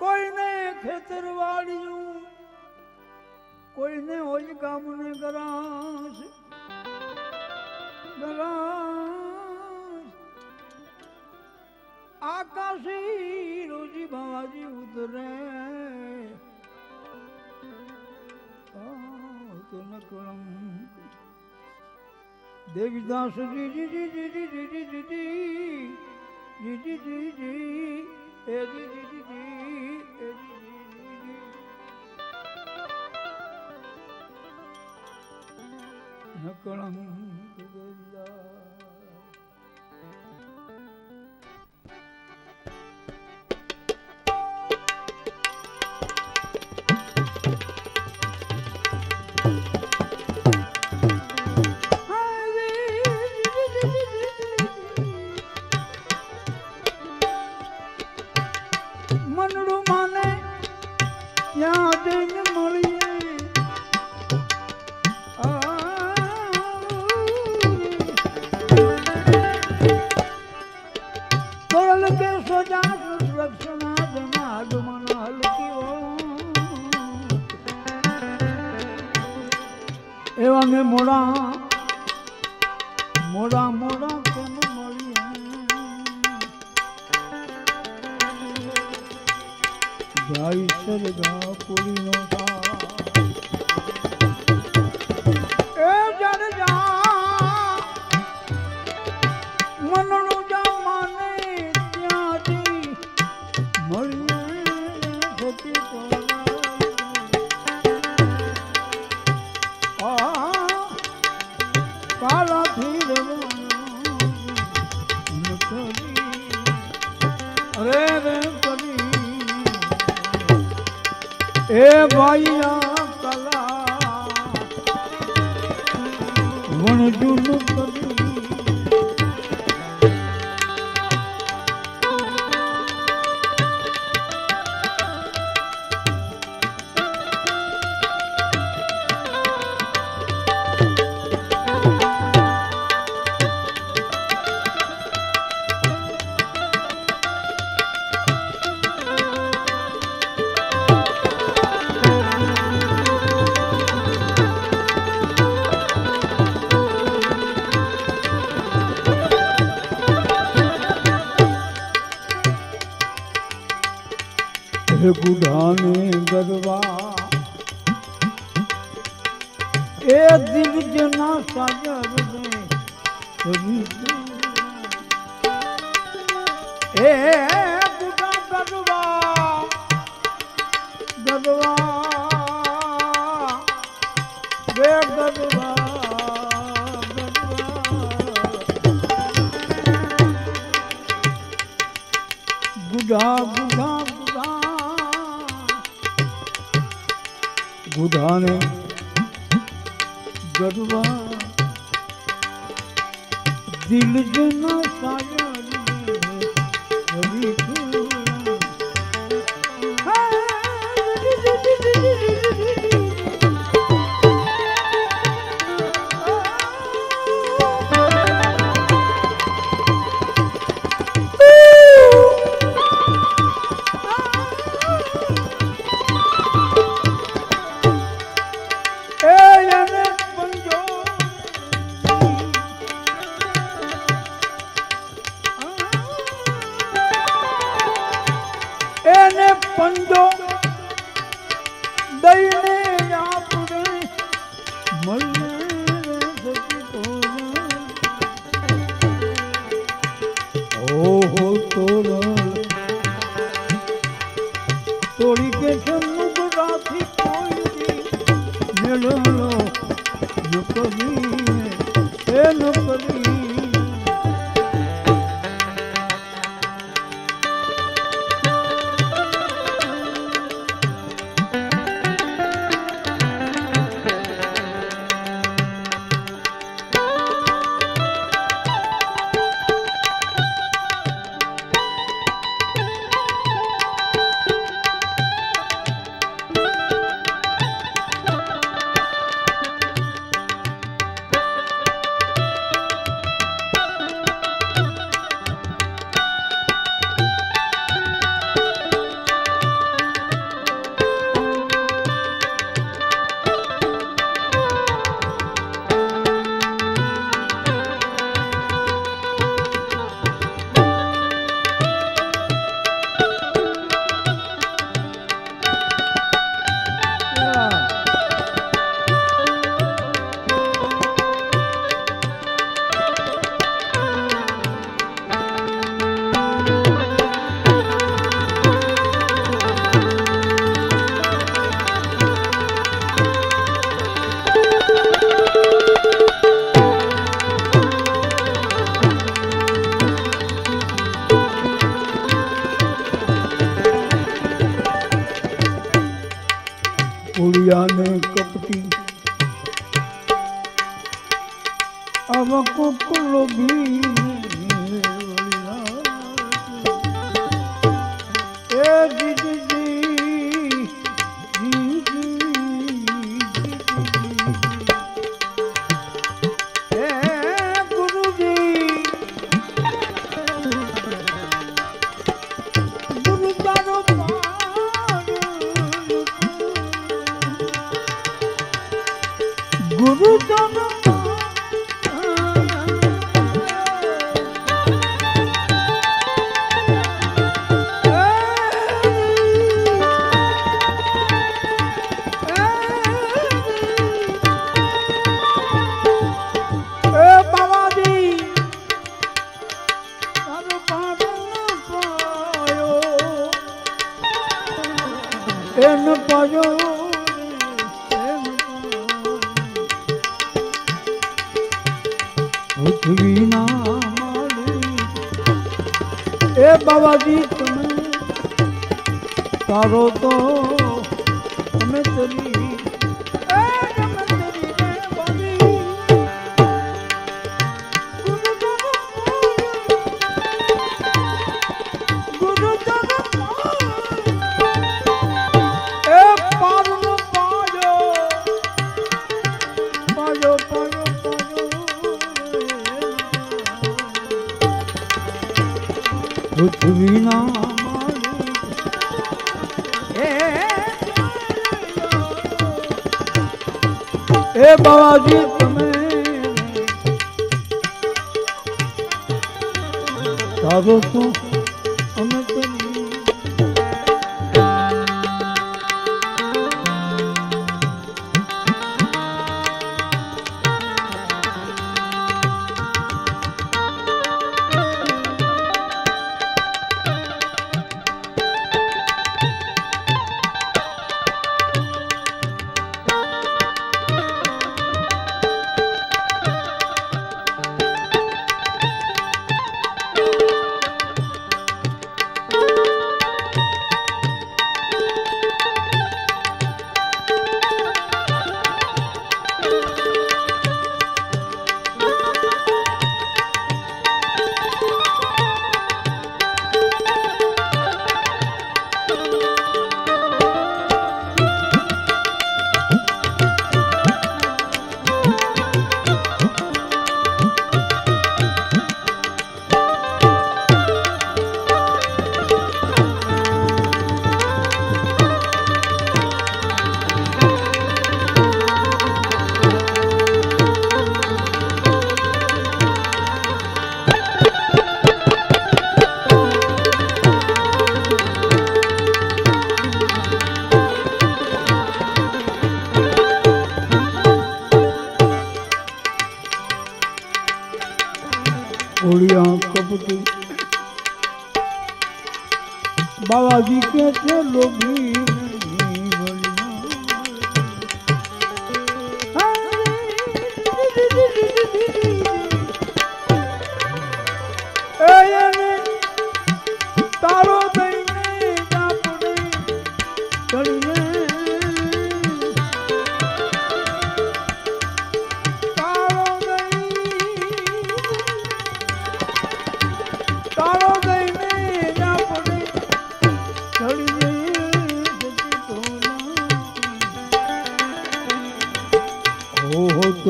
કોઈને ખેતર વાળ્યું કોઈને હોય ગામને ગરાશ ગરાશ આકાશી રોજી બાવાજી ઉતરે તન કળંક દેવીદાસ જી જી જી જી જી જી જી જી જી જી જી જી જી 거는 그거야 ઈશ્વર ગા પૂરી નો થાય એ ભાઈ ગુઢાને ગરવા એ દિલ જના સાજર ને કરી એ ગુઢા ગરવા ગરવા બે ગરવા ગુઢા ગુઢા ગુધાને ગરવા. દિલ જના સાયા રવિ પંજો દઈને આપણે મળીએ ઓહો, તોરણ. તોડી કે છે મુગરાથી કોઈ મેળો ન કરી એ ભોળિયાને કપટી. આવા કોકલો ભી. એ દીદી પૃથ્વીના માલિક એ બાબાજી તમે તારો તો અમે તરી એ બાવાજી તમે તારો તો બાવાજી કે છે લોભી.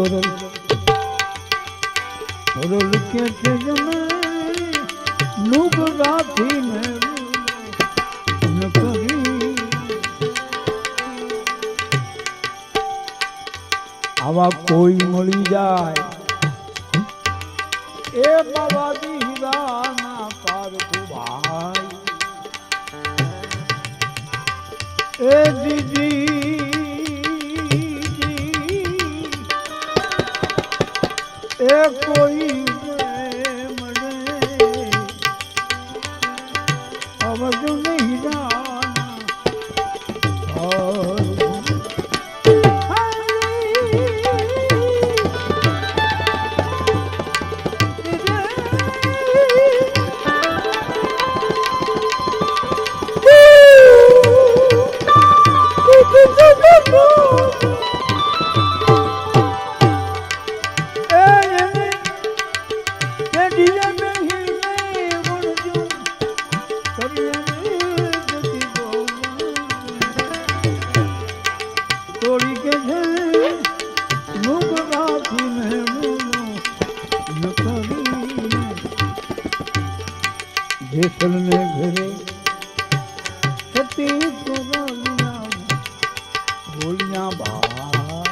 તોરલ તોરલ કે છે જમે નુગરાથી મેળવું ન કરી. આવા કોઈ મળી જાય, એ બાબાજી હીરાના પારખું ભાઈ એ દીદી એ ઘરે કરાવ્યા બોલ્યા બા